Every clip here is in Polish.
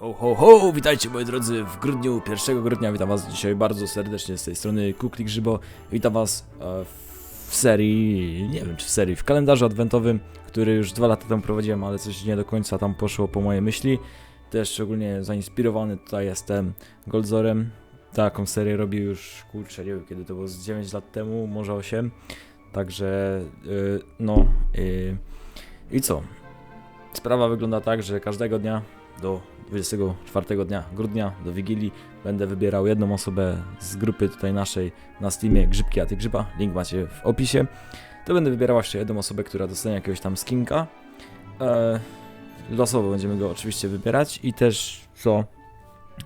Ho, ho, ho! Witajcie moi drodzy w grudniu, 1 grudnia. Witam was dzisiaj bardzo serdecznie z tej strony Kukli Grzybo. Witam was e, w serii, nie wiem czy w serii, w kalendarzu adwentowym, który już dwa lata temu prowadziłem, ale coś nie do końca tam poszło po moje myśli. Też szczególnie zainspirowany tutaj jestem Goldzorem. Taką serię robił już, kurczę, nie wiem kiedy to było, z 9 lat temu, może 8. Także, y, no, y, i co? Sprawa wygląda tak, że każdego dnia do 24 dnia grudnia, do Wigilii, będę wybierał jedną osobę z grupy tutaj naszej na Steamie Grzybki, a ty Grzyba, link macie w opisie. To będę wybierał jeszcze jedną osobę, która dostanie jakiegoś tam skinka. E, losowo będziemy go oczywiście wybierać i też co?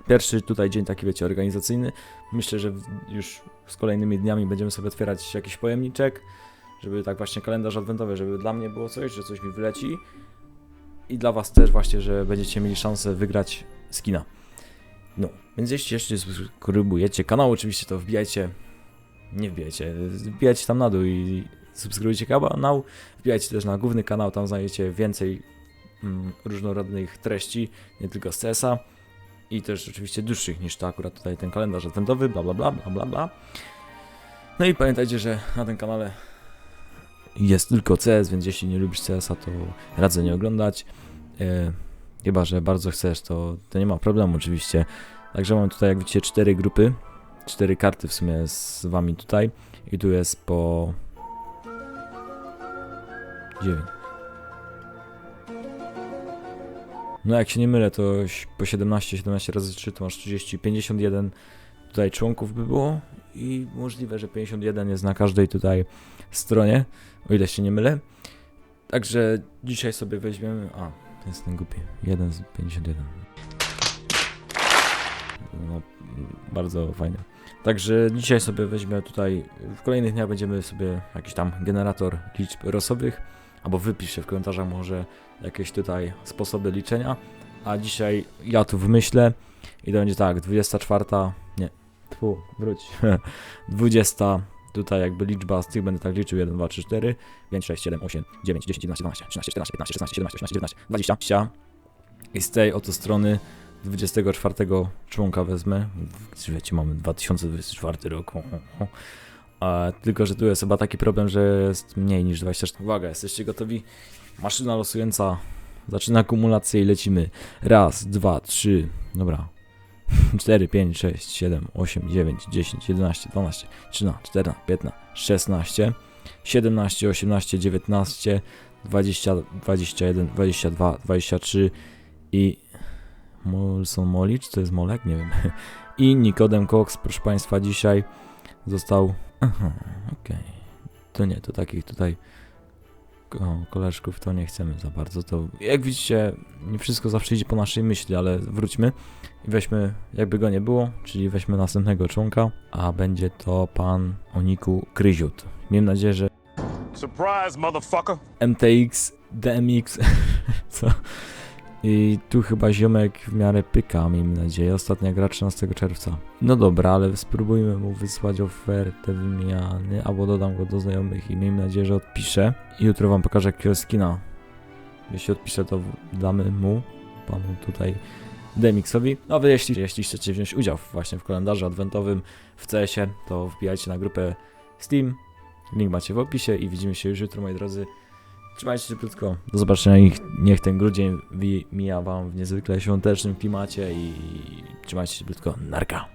Pierwszy tutaj dzień taki wiecie organizacyjny. Myślę, że już z kolejnymi dniami będziemy sobie otwierać jakiś pojemniczek, żeby tak właśnie kalendarz adwentowy, żeby dla mnie było coś, że coś mi wyleci i dla was też właśnie, że będziecie mieli szansę wygrać skina. No, więc jeśli jeszcze nie subskrybujecie kanał, oczywiście to wbijajcie, nie wbijajcie, wbijajcie tam na dół i subskrybujcie kanał, wbijajcie też na główny kanał, tam znajdziecie więcej mm, różnorodnych treści, nie tylko z CS-a i też oczywiście dłuższych niż to akurat tutaj ten kalendarz adwentowy, bla bla bla bla bla bla. No i pamiętajcie, że na tym kanale jest tylko CS, więc jeśli nie lubisz CS-a, to radzę nie oglądać. E, chyba, że bardzo chcesz, to, to nie ma problemu oczywiście. Także mam tutaj, jak widzicie, cztery grupy, cztery karty w sumie z wami tutaj. I tu jest po 9. No jak się nie mylę, to po 17, 17 razy 3 to masz 30, 51 tutaj członków by było i możliwe, że 51 jest na każdej tutaj stronie, o ile się nie mylę. Także dzisiaj sobie weźmiemy. A, jestem głupi. 1 z 51. No, bardzo fajnie. Także dzisiaj sobie weźmę tutaj. W kolejnych dniach będziemy sobie jakiś tam generator liczb losowych. Albo wypiszę w komentarzach może jakieś tutaj sposoby liczenia. A dzisiaj ja tu wymyślę. I to będzie tak, 24. Nie, tu, wróć. 20 tutaj jakby liczba z tych będę tak liczył 1, 2, 3, 4, 5, 6, 7, 8, 9, 10, 11, 12, 13, 14, 15, 16, 17, 18, 19, 20, 20. I z tej oto strony 24 członka wezmę. Wiecie, mamy 2024 rok. tylko, że tu jest chyba taki problem, że jest mniej niż 24. Uwaga, jesteście gotowi? Maszyna losująca zaczyna kumulację i lecimy. Raz, dwa, trzy, dobra. 4, 5, 6, 7, 8, 9, 10, 11, 12, 13, 14, 15, 16, 17, 18, 19, 20, 21, 22, 23 i Molson Moli, czy to jest Molek? Nie wiem. I Nikodem Cox, proszę Państwa, dzisiaj został... Aha, okej. To nie, to takich tutaj o, koleżków to nie chcemy za bardzo. To jak widzicie, nie wszystko zawsze idzie po naszej myśli, ale wróćmy i weźmy, jakby go nie było, czyli weźmy następnego członka, a będzie to pan Oniku Kryziut. Miejmy nadzieję, że Surprise, motherfucker. MTX, DMX, co? I tu chyba ziomek w miarę pyka, miejmy nadzieję. Ostatnia gra 13 czerwca. No dobra, ale spróbujmy mu wysłać ofertę wymiany, albo dodam go do znajomych i miejmy nadzieję, że odpisze. I jutro wam pokażę jakiego skina. Jeśli odpisze, to damy mu, panu tutaj DMX-owi. No wy jeśli, jeśli chcecie wziąć udział właśnie w kalendarzu adwentowym w CS-ie, to wbijajcie na grupę Steam. Link macie w opisie i widzimy się już jutro, moi drodzy. Trzymajcie się krótko. Do zobaczenia i niech ten grudzień mija wam w niezwykle świątecznym klimacie i trzymajcie się krótko. Narka.